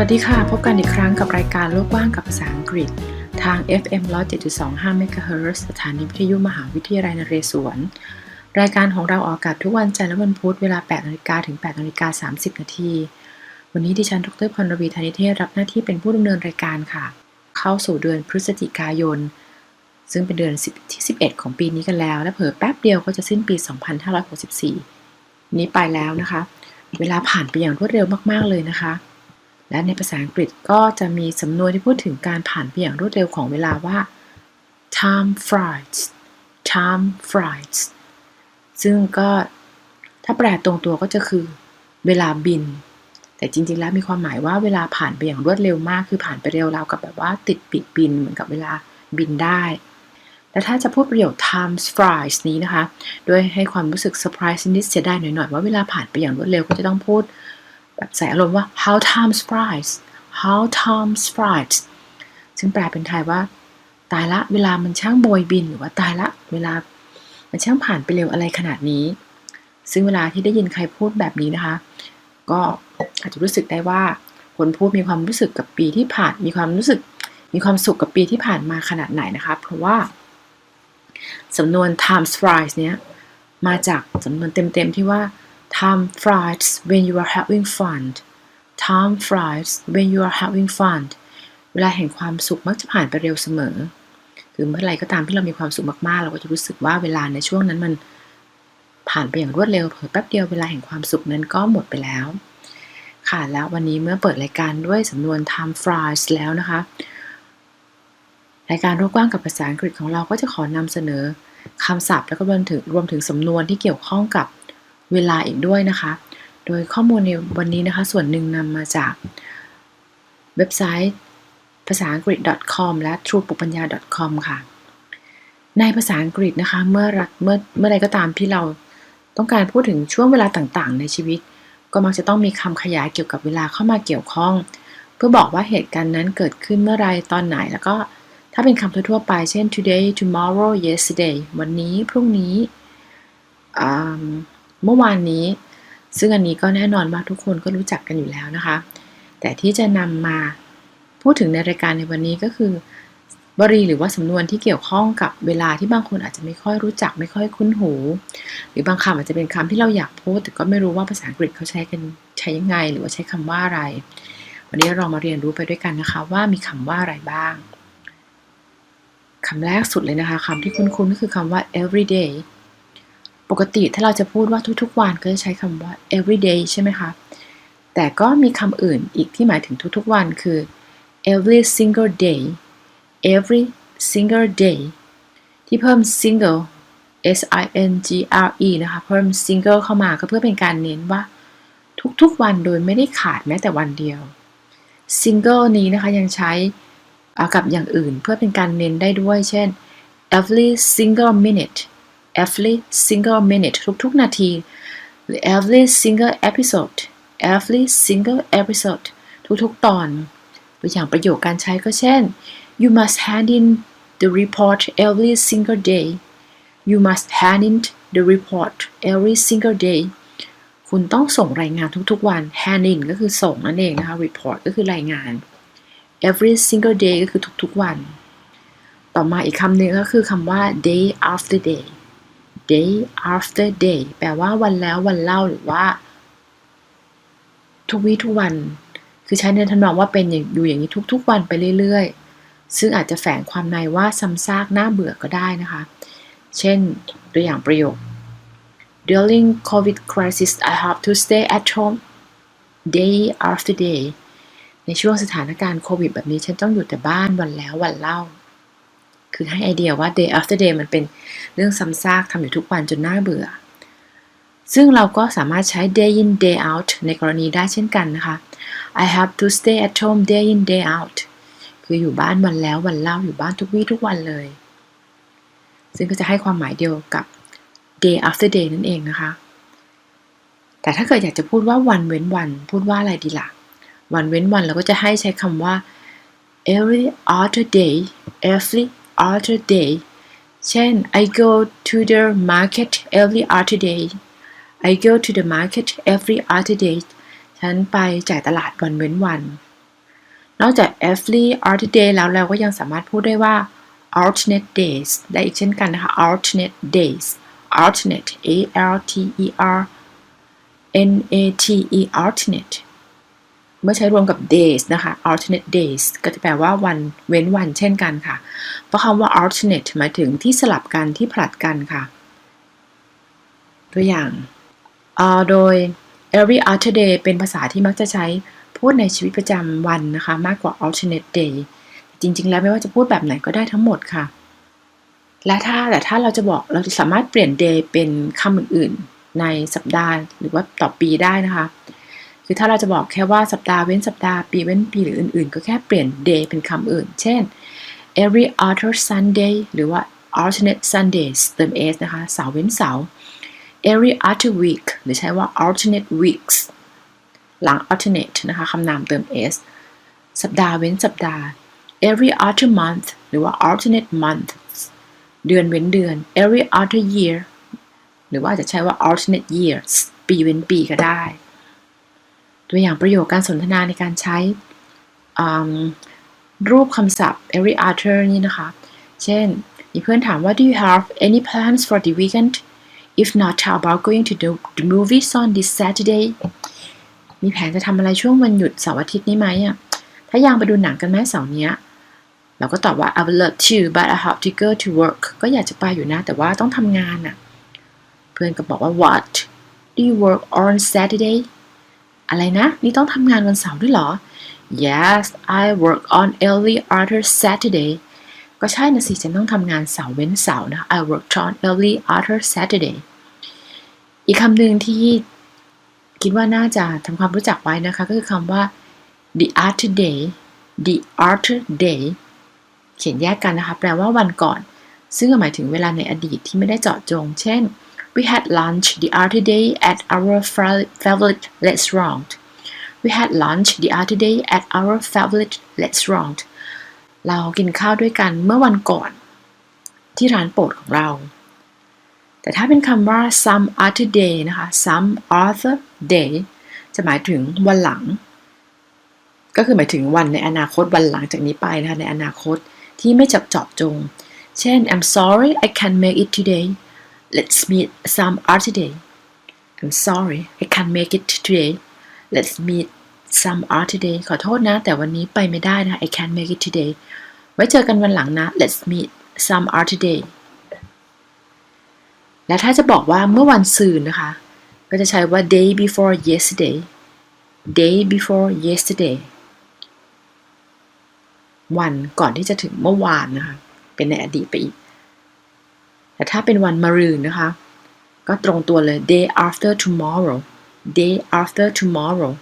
วัสดีค่ะ พบกันอีกครั้งกับรายการโลกกว้างกับภาษาอังกฤษ ทาง FM 107.25 MHz สถานีวิทยุมหาวิทยาลัยนเรศวร รายการของเราออกอากาศทุกวันจันทร์และวันพุธเวลา 8นาฬิกาถึง8นาฬิกา30 นาที วันนี้ดิฉันดรพรรวีธนิเทศรับหน้าที่เป็นผู้ดำเนินรายการค่ะ เข้าสู่เดือนพฤศจิกายน ซึ่งเป็นเดือนที่ 11 ของปีนี้กันแล้ว และเผอแป๊บเดียวก็จะสิ้นปี 2564 นี้ไปแล้วนะคะ เวลาผ่านไปอย่างรวดเร็วมากๆเลยนะคะ และในภาษาอังกฤษก็จะมีสำนวนที่พูดถึงการผ่านไปอย่างรวดเร็วของเวลาว่า time flies time flies ซึ่งก็ถ้าแปลตรงตัวก็จะคือเวลาบิน แต่จริงๆแล้วมีความหมายว่าเวลาผ่านไปอย่างรวดเร็วมาก คือผ่านไปเร็วราวกับแบบว่าติดปีกบินเหมือนกับเวลาบินได้ และถ้าจะพูดประโยค time flies นี้นะคะโดยให้ความรู้สึก surprise นิดเสียดายหน่อยๆ ว่าเวลาผ่านไปอย่างรวดเร็วก็จะต้องพูด แบบใส่อารมณ์ว่า how time flies how time flies ซึ่งแปลเป็นไทยว่า ตายละเวลามันช่างโบยบิน หรือว่าตายละ เวลามันช่างผ่านไปเร็วอะไรขนาดนี้ ซึ่งเวลาที่ได้ยินใครพูดแบบนี้นะคะ ก็อาจจะรู้สึกได้ว่า คนพูดมีความรู้สึกกับปีที่ผ่าน มีความรู้สึก มีความสุขกับปีที่ผ่านมาขนาดไหนนะคะ เพราะว่าสำนวน time flies เนี้ยมาจากสำนวนเต็มๆที่ว่า time flies when you are having fun time flies when you are having fun เวลาแห่งความสุขมักจะผ่านไปเร็วเสมอ คือเมื่อไรก็ตามที่เรามีความสุขมากๆ เราก็จะรู้สึกว่าเวลาในช่วงนั้นมันผ่านไปอย่างรวดเร็วเผลอแป๊บเดียวเวลาแห่งความสุขนั้นก็หมดไปแล้ว ค่ะแล้ววันนี้เมื่อเปิดรายการด้วยสำนวน time flies แล้วนะคะ รายการโลกกว้างกับภาษาอังกฤษของเราก็จะขอนำเสนอคำศัพท์ แล้วก็รวมถึงรวมถึงสำนวนที่เกี่ยวข้องกับ เวลาอีกด้วยนะคะ โดยข้อมูลในวันนี้นะคะ ส่วนหนึ่งนำมาจากเว็บไซต์ภาษาอังกฤษ .com และ true ปุปัญญา .com ค่ะ ในภาษาอังกฤษนะคะ เมื่อเมื่อเมื่อไรก็ตามที่เราต้องการพูดถึงช่วงเวลาต่างๆ ในชีวิต ก็มักจะต้องมีคำขยายเกี่ยวกับเวลาเข้ามาเกี่ยวข้อง เพื่อบอกว่าเหตุการณ์นั้นเกิดขึ้นเมื่อไรตอนไหน แล้วก็ถ้าเป็นคำทั่วๆไป เช่น today tomorrow yesterday วันนี้พรุ่งนี้ เมื่อวานนี้ ซึ่งอันนี้ก็แน่นอนว่าทุกคนก็รู้จักกันอยู่แล้วนะคะ แต่ที่จะนำมาพูดถึงในรายการในวันนี้ก็คือบรีหรือว่าสำนวนที่เกี่ยวข้องกับเวลาที่บางคนอาจจะไม่ค่อยรู้จักไม่ค่อยคุ้นหู หรือบางคำอาจจะเป็นคำที่เราอยากพูด แต่ก็ไม่รู้ว่าภาษาอังกฤษเขาใช้กันใช้ยังไง หรือว่าใช้คำว่าอะไร วันนี้เรามาเรียนรู้ไปด้วยกันนะคะ ว่ามีคำว่าอะไรบ้างคำแรกสุดเลยนะคะคำที่คุ้นๆก็คือคำว่า everyday ปกติถ้าเราจะพูดว่าทุกๆวันก็จะใช้คำว่า everyday ใช่ไหมคะ แต่ก็มีคำอื่นอีกที่หมายถึงทุกๆวันคือ every single day every single day ที่เพิ่ม single s i n g r e นะคะ เพิ่ม single เข้ามาก็เพื่อเป็นการเน้นว่า ทุกๆวันโดยไม่ได้ขาดแม้แต่วันเดียว single นี้นะคะยังใช้กับอย่างอื่นเพื่อเป็นการเน้นได้ด้วย เช่น every single minute every single minute ทุกๆนาที หรือ every single episode every single episode ทุกๆตอน ตัวอย่างประโยคการใช้ก็เช่น you must hand in the report every single day you must hand in the report every single day คุณต้องส่งรายงานทุกๆวัน hand in ก็คือส่งนั่นเองนะคะ report ก็คือรายงาน every single day ก็คือทุกๆวัน ต่อมาอีกคำหนึ่งก็คือคำว่า day after day day after day แปลว่าวันแล้ววันเล่าหรือว่า ทุกวี่ทุกวัน คือใช้ในทำนองว่าเป็นอยู่อย่างนี้ทุกๆวันไปเรื่อยๆ ซึ่งอาจจะแฝงความในว่าซ้ำซากน่าเบื่อก็ได้นะคะ เช่นตัวอย่างประโยค During COVID crisis I have to stay at home day after day ในช่วงสถานการณ์โควิดแบบนี้ฉันต้องอยู่แต่บ้านวันแล้ววันเล่า คือให้ไอเดียว่า day after day มันเป็นเรื่องซ้ำซากทำอยู่ทุกวันจนน่าเบื่อ ซึ่งเราก็สามารถใช้ day in day out ในกรณีได้เช่นกันนะคะ I have to stay at home day in day out คืออยู่บ้านวันแล้ววันเล่าอยู่บ้านทุกวี่ทุกวันเลย ซึ่งก็จะให้ความหมายเดียวกับ day after day นั่นเองนะคะ แต่ถ้าเกิดอยากจะพูดว่าวันเว้นวัน พูดว่าอะไรดีละ่ะ วันเว้นวันเราก็จะให้ใช้คำว่า every other day every other day เช่น I go to the market every other day I go to the market every other day ฉันไปจ่ายตลาดวันเว้นวัน นอกจาก every alternate day แล้วเราก็ยังสามารถพูดได้ว่า alternate days ได้อีกเช่นกันนะคะ alternate days alternate a l t e r n a t e alternate เมื่อใช้รวมกับ days นะคะ alternate days ก็จะแปลว่าวันเว้นวันเช่นกันค่ะ เพราะคำว่า alternate หมายถึงที่สลับกันที่ผลัดกันค่ะ ตัวอย่างออโดย every other day เป็นภาษาที่มักจะใช้พูดในชีวิตประจำวันนะคะ มากกว่า alternate day จริง ๆ แล้วไม่ว่าจะพูดแบบไหนก็ได้ทั้งหมดค่ะ และถ้าแต่ถ้าเราจะบอกเราจะสามารถเปลี่ยน day เป็นคำอื่น ๆ ในสัปดาห์หรือว่าต่อปีได้นะคะ คือถ้าเราจะบอกแค่ว่าสัปดาห์เว้นสัปดาห์ปีเว้นปีหรืออื่น ๆ ก็แค่เปลี่ยน day เป็นคำอื่น เช่น every other Sunday หรือว่า alternate Sundays เติม s นะคะ เสาร์เว้นเสาร์ every other week หรือใช้ว่า alternate weeks หลัง alternate นะคะคำนามเติม s สัปดาห์เว้นสัปดาห์ every other month หรือว่า alternate months เดือนเว้นเดือน every other year หรือว่าจะใช้ว่า alternate years ปีเว้นปีก็ได้ ตัวอย่างประโยคการสนทนาในการใช้รูปคำศัพท์ every other นี่นะคะ เช่น มีเพื่อนถามว่า do you have any plans for the weekend if not how about going to the, the movies on this Saturday มีแผนจะทำอะไรช่วงวันหยุดเสาร์อาทิตย์นี้ไหมอะ ถ้ายังไปดูหนังกันไหมเสาร์นี้ เราก็ตอบว่า I would love to but I have to go to work ก็อยากจะไปอยู่นะ แต่ว่าต้องทำงานอะ เพื่อนก็บอกว่า what do you work on Saturday อะไรนะ นี่ต้องทำงานวันเสาร์ด้วยเหรอ yes I work on every other Saturday ก็ใช่นะสิฉันต้องทำงานเสาร์เว้นเสาร์นะ I work on every other Saturday อีกคำหนึ่งที่คิดว่าน่าจะทำความรู้จักไว้นะคะ ก็คือคำว่า the other day the other day เขียนแยกกันนะคะ แปลว่าวันก่อน ซึ่งหมายถึงเวลาในอดีตที่ไม่ได้เจาะจง เช่น we had lunch the other day at our favorite restaurant we had lunch the other day at our favorite restaurant เรากินข้าวด้วยกันเมื่อวันก่อน ที่ร้านโปรดของเรา แต่ถ้าเป็นคำว่า some other day นะคะ some other day จะหมายถึงวันหลัง ก็คือหมายถึงวันในอนาคตวันหลังจากนี้ไปนะคะในอนาคตที่ไม่จับเจาะจง เช่น I'm sorry I can't make it today let's meet some other day I'm sorry I can't make it today let's meet some other day ขอโทษนะ แต่วันนี้ไปไม่ได้นะ I can't make it today ไว้เจอกันวันหลังนะ let's meet some other day และถ้าจะบอกว่าเมื่อวันซืนนะคะ ก็จะใช้ว่า day before yesterday day before yesterday วันก่อนที่จะถึงเมื่อวานนะคะ เป็นในอดีตไปอีก แต่ถ้าเป็นวันมะรืนนะคะ ก็ตรงตัวเลย day after tomorrow day after tomorrow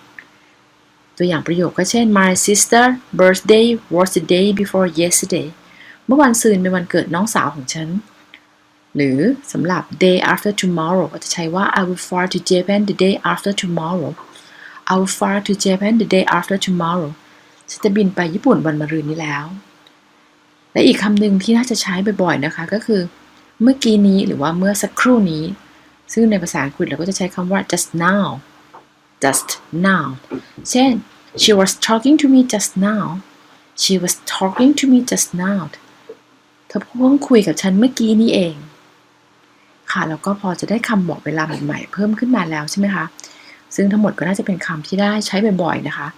ตัวอย่างประโยคก็เช่น my sister birthday was the day before yesterday เมื่อวันซืนเป็นวันเกิดน้องสาวของฉัน หรือสำหรับ day after tomorrow ก็จะใช้ว่า I will fly to Japan the day after tomorrow I will fly to Japan the day after tomorrow ฉันจะบินไปญี่ปุ่นวันมะรืนนี้แล้ว และอีกคำหนึ่งที่น่าจะใช้บ่อยๆนะคะก็คือ เมื่อกี้นี้หรือว่าเมื่อสักครู่นี้ ซึ่งในภาษาอังกฤษเราก็จะใช้คำว่า just now just now เช่น she was talking to me just now she was talking to me just now เธอเพิ่งคุยกับฉันเมื่อกี้นี้เอง ค่ะ แล้วก็พอจะได้คำบอกเวลาใหม่ๆเพิ่มขึ้นมาแล้วใช่ไหมคะ ซึ่งทั้งหมดก็น่าจะเป็นคำที่ได้ใช้บ่อยๆนะคะ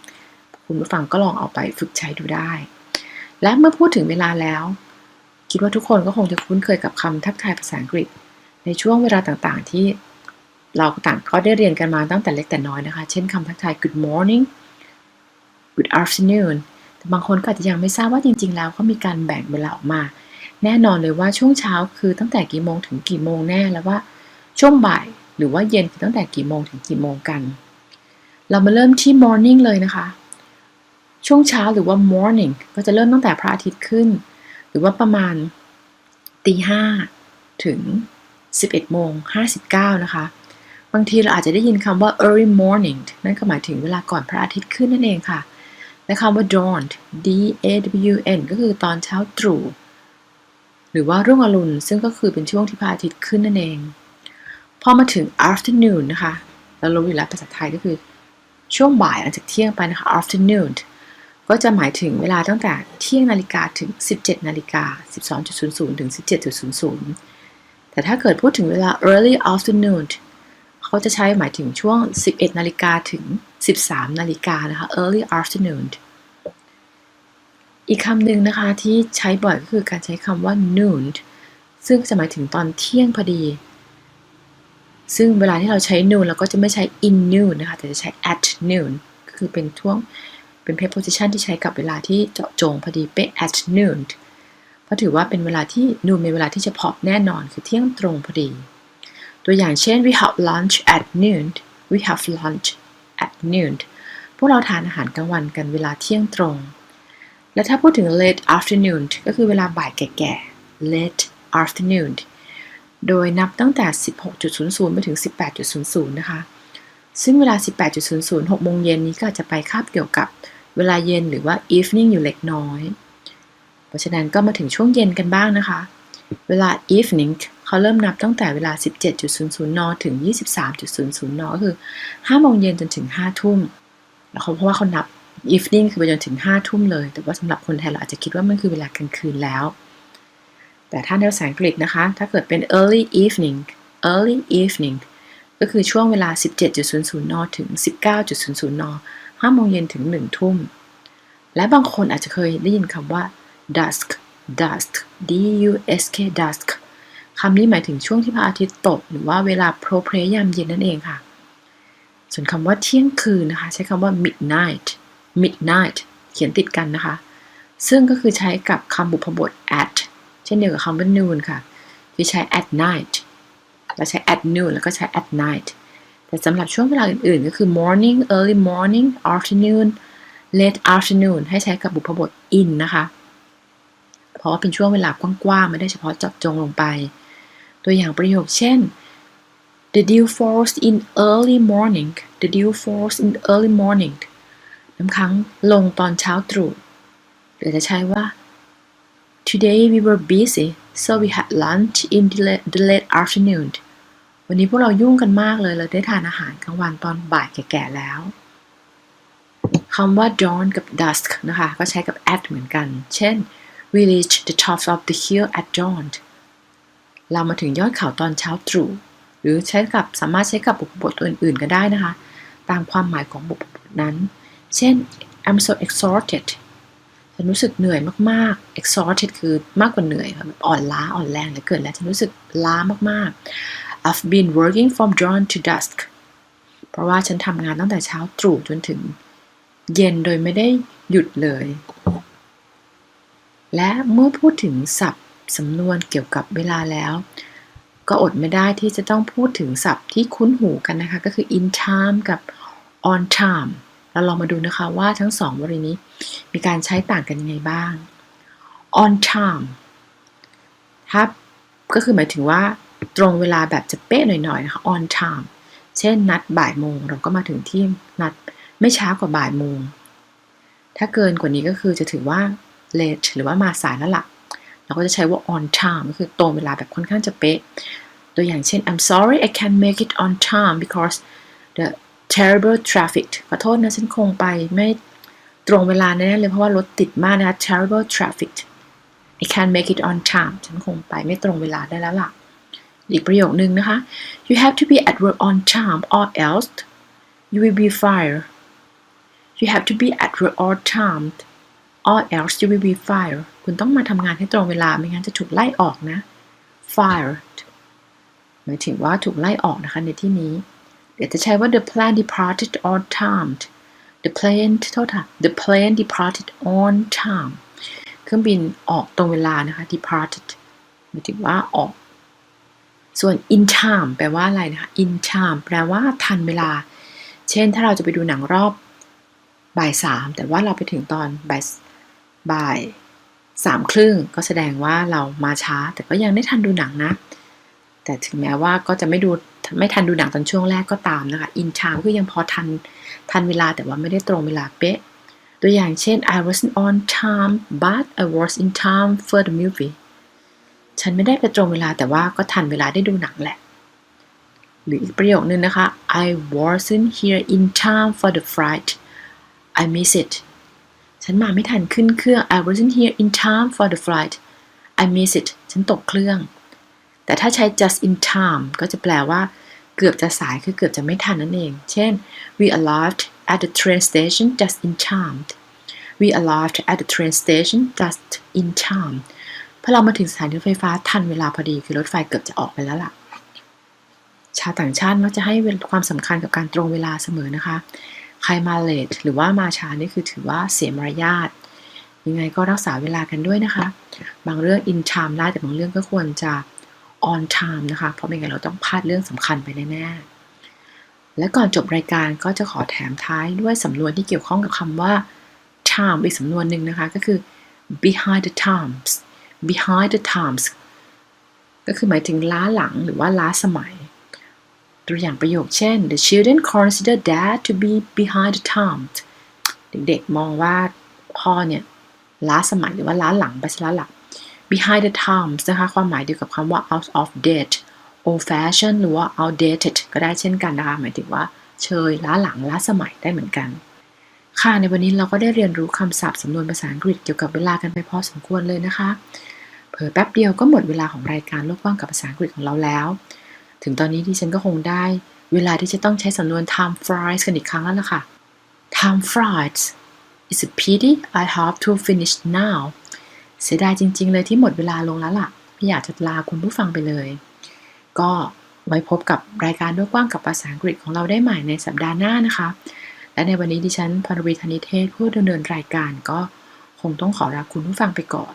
คุณผู้ฟังก็ลองเอาไปฝึกใช้ดูได้ และเมื่อพูดถึงเวลาแล้ว คิดว่าทุกคนก็คงจะคุ้นเคยกับคำทักทายภาษาอังกฤษ ในช่วงเวลาต่างๆ ที่เราต่างก็ได้เรียนกันมาตั้งแต่เล็กแต่น้อยนะคะ เช่นคำทักทาย good morning good afternoon แต่บางคนก็อาจจะยังไม่ทราบว่าจริง ๆ แล้วเขามีการแบ่งเวลาออกมา แน่นอนเลยว่าช่วงเช้าคือตั้งแต่กี่โมงถึงกี่โมงแน่แล้วว่าช่วงบ่ายหรือว่าเย็นคือตั้งแต่กี่โมงถึงกี่โมงกัน เรามาเริ่มที่ morning เลยนะคะ ช่วงเช้าหรือว่า morning ก็จะเริ่มตั้งแต่พระอาทิตย์ขึ้น รือว่าประมาณตีห้าถึง 11โมง59 นะคะ บางทีเราอาจจะได้ยินคำว่า early morning นั่นก็หมายถึงเวลาก่อนพระอาทิตย์ขึ้นนั่นเองค่ะ และคำว่า dawn d a w n ก็คือตอนเช้าตรู่ หรือว่ารุ่งอรุณ ซึ่งก็คือเป็นช่วงที่พระอาทิตย์ขึ้นนั่นเอง พอมาถึง afternoon นะคะ เรารู้อยู่แล้วภาษาไทยก็คือช่วงบ่ายหลังจากเที่ยงไปนะคะ afternoon ก็จะหมายถึงเวลาตั้งแต่เที่ยงนาฬิกาถึง 17นาฬิกา12.00 ถึง 17.00 แต่ถ้าเกิดพูดถึงเวลา early afternoon เขาจะใช้หมายถึงช่วง 11นาฬิกาถึง 13นาฬิกานะคะ early afternoon อีกคำหนึ่งนะคะที่ใช้บ่อยก็คือการใช้คำว่า noon ซึ่งจะหมายถึงตอนเที่ยงพอดี ซึ่งเวลาที่เราใช้ noon เราก็จะไม่ใช้ in noon นะคะ แต่จะใช้ at noon คือเป็นช่วง เป็น preposition ที่ใช้กับเวลาที่เจาะจงพอดีเป๊ะ at noon เพราะถือว่าเป็นเวลาที่ noon เป็นเวลาที่เฉพาะแน่นอนคือเที่ยงตรงพอดี ตัวอย่างเช่น we have lunch at noon we have lunch at noon พวกเราทานอาหารกลางวันกันเวลาเที่ยงตรง และถ้าพูดถึง late afternoon ก็คือเวลาบ่ายแก่ๆ late afternoon โดยนับตั้งแต่ 16.00 ไปถึง 18.00 นะคะ ซึ่งเวลา 18.00 6โมงเย็นนี้ก็จะไปคาบเกี่ยวกับ เวลาเย็นหรือว่า evening อยู่เล็กน้อย เพราะฉะนั้นก็มาถึงช่วงเย็นกันบ้างนะคะ เวลา evening เขาเริ่มนับตั้งแต่เวลา 17.00 น ถึง 23.00 น ก็คือ5โมงเย็นจนถึง 5 ทุ่ม แล้วเขาเพราะว่าเขานับ evening คือไปจนถึง 5 ทุ่มเลย แต่ว่าสำหรับคนไทยเราอาจจะคิดว่ามันคือเวลากลางคืนแล้ว แต่ถ้าในภาษาอังกฤษนะคะ ถ้าเกิดเป็น early evening early evening ก็คือช่วงเวลา 17.00 น ถึง 19.00 น 5โมงเย็นถึง 1 ทุ่ม และบางคนอาจจะเคยได้ยินคำว่า dusk dusk d u s k dusk คำนี้หมายถึงช่วงที่พระอาทิตย์ตก หรือว่าเวลาโพรเพรยามเย็นนั่นเองค่ะ ส่วนคำว่าเที่ยงคืนนะคะ ใช้คำว่า midnight midnight เขียนติดกันนะคะ ซึ่งก็คือใช้กับคำบุพบท at เช่นเดียวกับคำว่า noon ค่ะ ที่ใช้ at night แล้วใช้ at noon แล้วก็ใช้ at night แต่สำหรับช่วงเวลาอื่นๆ ก็คือ morning early morning afternoon late afternoon ให้ใช้กับบุพบท in นะคะ เพราะว่าเป็นช่วงเวลากว้างๆ ไม่ได้เฉพาะเจาะจงลงไป ตัวอย่างประโยคเช่น the dew falls in early morning the dew falls in early morning น้ำค้างลงตอนเช้าตรู่หรือจะใช้ว่า today we were busy so we had lunch in the late, the late afternoon วันนี้พวกเรายุ่งกันมากเลย เราได้ทานอาหารกลางวันตอนบ่ายแก่ๆแล้วคำว่า dawn กับ dusk นะคะ ก็ใช้กับ at เหมือนกัน เช่น we reached the top of the hill at dawn เรามาถึงยอดเขาตอนเช้าตรู่หรือใช้กับสามารถใช้กับบุพบทอื่น ๆ ก็ได้นะคะ ตามความหมายของบุพบทนั้น เช่น I'm so exhausted ฉันรู้สึกเหนื่อยมากๆ exhausted คือมากกว่าเหนื่อยค่ะแบบอ่อนล้าอ่อนแรงเหลือเกินแล้วฉันรู้สึกล้ามากๆ I've been working from dawn to dusk เพราะว่าฉันทำงานตั้งแต่เช้าตรู่จนถึง เย็นโดยไม่ได้หยุดเลย และเมื่อพูดถึงศัพท์สำนวนเกี่ยวกับเวลาแล้ว ก็อดไม่ได้ที่จะต้องพูดถึงศัพท์ที่คุ้นหูกันนะคะ ก็คือ in time กับ on time เราลองมาดูนะคะว่าทั้งสองวลีนี้ มีการใช้ต่างกันยังไงบ้าง on time ครับก็คือหมายถึงว่า ตรงเวลาแบบจะเป๊ะหน่อยๆนะคะ on time เช่นนัดบ่ายโมงเราก็มาถึงที่นัดไม่ช้ากว่าบ่ายโมง ถ้าเกินกว่านี้ก็คือจะถือว่า late หรือว่ามาสายแล้วละ่ะ เราก็จะใช้ว่า on time ก็คือตรงเวลาแบบค่อนข้างจะเป๊ะ ตัวอย่างเช่น I'm sorry I can't make it on time because the terrible traffic ขอโทษนะฉันคงไปไม่ตรงเวลาแน่เลย เพราะว่ารถติดมากนะคะ terrible traffic I can't make it on time ฉันคงไปไม่ตรงเวลาได้แล้วล่ะ อีกประโยคนึงนะคะ you have to be at work on time or else you will be fired you have to be at work on time or else you will be fired คุณต้องมาทำงานให้ตรงเวลา ไม่งั้นจะถูกไล่ออกนะ fired หมายถึงว่าถูกไล่ออกนะคะในที่นี้ เดี๋ยวจะใช้ว่า the plane departed on time the plane โทษค่ะ the plane departed on time เครื่องบินออกตรงเวลานะคะ departed หมายถึงว่าออก ส่วน in time แปลว่าอะไรนะคะ in time แปลว่าทันเวลา เช่นถ้าเราจะไปดูหนังรอบบ่ายสามแต่ว่าเราไปถึงตอนบ่ายบ่ายสามครึ่งก็แสดงว่าเรามาช้า แต่ก็ยังได้ทันดูหนังนะ แต่ถึงแม้ว่าก็จะไม่ดูไม่ทันดูหนังตอนช่วงแรกก็ตามนะคะ in time ก็ยังพอทันทันเวลาแต่ว่าไม่ได้ตรงเวลาเป๊ะ ตัวอย่างเช่น I wasn't on time but I was in time for the movie ฉันไม่ได้ไปตรงเวลาแต่ว่าก็ทันเวลาได้ดูหนังแหละ หรืออีกประโยคนึงนะคะ I wasn't here in time for the flight I miss it ฉันมาไม่ทันขึ้นเครื่อง I wasn't here in time for the flight I miss it ฉันตกเครื่อง แต่ถ้าใช้ just in time ก็จะแปลว่าเกือบจะสายคือเกือบจะไม่ทันนั่นเอง เช่น we arrived at the train station just in time we arrived at the train station just in time อเรามาถึงสถานีรถไฟฟ้าทันเวลาพอดีคือรถไฟเกือบจะออกไปแล้วล่ะ ชาวต่างชาติมักจะให้ความสำคัญกับการตรงเวลาเสมอนะคะ ใครมาเลทหรือว่ามาช้านี่คือถือว่าเสียมารยาทยังไงก็รักษาเวลากันด้วยนะคะ บางเรื่อง in time ได้แต่บางเรื่องก็ควรจะ on time นะคะ เพราะไม่งั้นเราต้องพลาดเรื่องสำคัญไปแน่ๆ และก่อนจบรายการก็จะขอแถมท้ายด้วยสำนวนที่เกี่ยวข้องกับคำว่า time อีกสำนวนหนึ่งนะคะ ก็คือ behind the times behind the times ก็คือหมายถึงล้าหลังหรือว่าล้าสมัย ตัวอย่างประโยคเช่น the children consider dad to be behind the times เด็กๆมองว่าพ่อเนี่ยล้าสมัยหรือว่าล้าหลังไปซะแล้วล่ะ behind the times นะคะความหมายเดียวกับคำว่า out of date old fashioned หรือว่า outdated ก็ได้เช่นกันนะคะหมายถึงว่าเชยล้าหลังล้าสมัยได้เหมือนกัน ค่ะในวันนี้เราก็ได้เรียนรู้คำศัพท์สำนวนภาษาอังกฤษเกี่ยวกับเวลากันไปพอสมควรเลยนะคะ เผลอแป๊บเดียวก็หมดเวลาของรายการโลกกว้างกับภาษาอังกฤษของเราแล้ว ถึงตอนนี้ดิฉันก็คงได้เวลาที่จะต้องใช้สำนวน time flies กันอีกครั้งแล้วล่ะค่ะ time flies It's a pity I have to finish now เสียดายจริง ๆ เลยที่หมดเวลาลงแล้วล่ะไม่อยากจะลาคุณผู้ฟังไปเลย ก็ไว้พบกับรายการด้วยกว้างกับภาษาอังกฤษของเราได้ใหม่ในสัปดาห์หน้านะคะ และในวันนี้ดิฉันพรวีธนิเทศผู้ดำเนินรายการก็คงต้องขอลาคุณผู้ฟังไปก่อน